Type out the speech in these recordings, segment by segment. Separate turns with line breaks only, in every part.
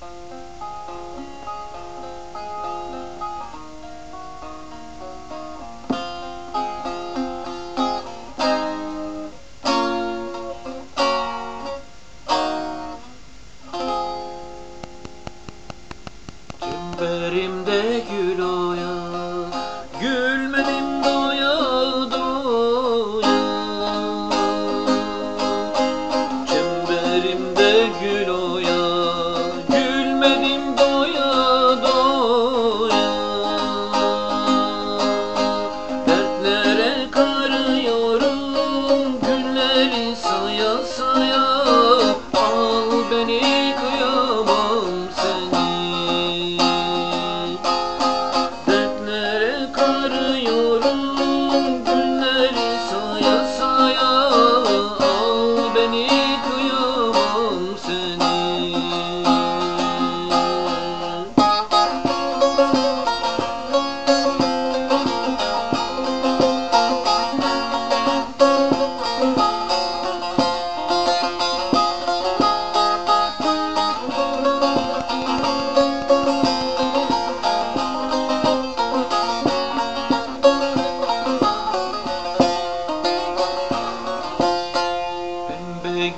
Thank you.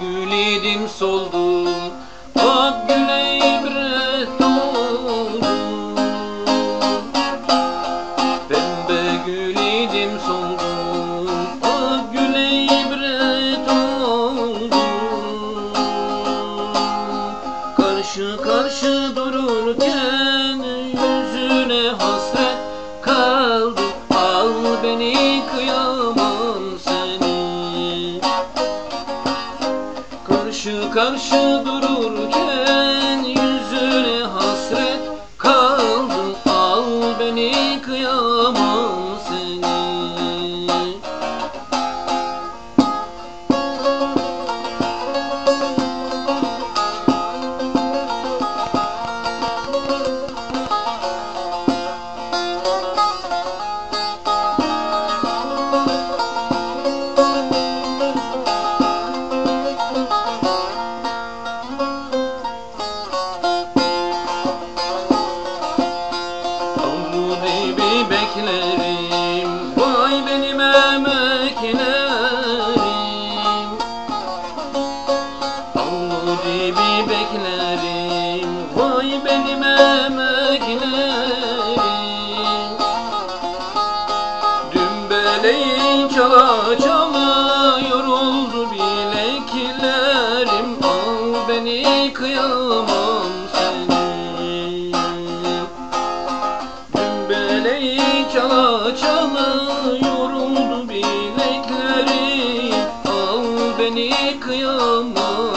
Gül idim soldu Ak güle ibret oldu Pembe gül idim soldu Ak güle ibret oldu Karşı karşı dururken Yüzüne hasret kaldım Al beni Karşı karşı dururken dibi beklerim Vay benim emeklerim Avlu dibi beklerim. Vay benim emeklerim Dümbeleyin çala çala Yoruldu bileklerim. Al beni kıyamam seni. Dümbeleyi çala çala yoruldu bilekleri Al beni kıyamam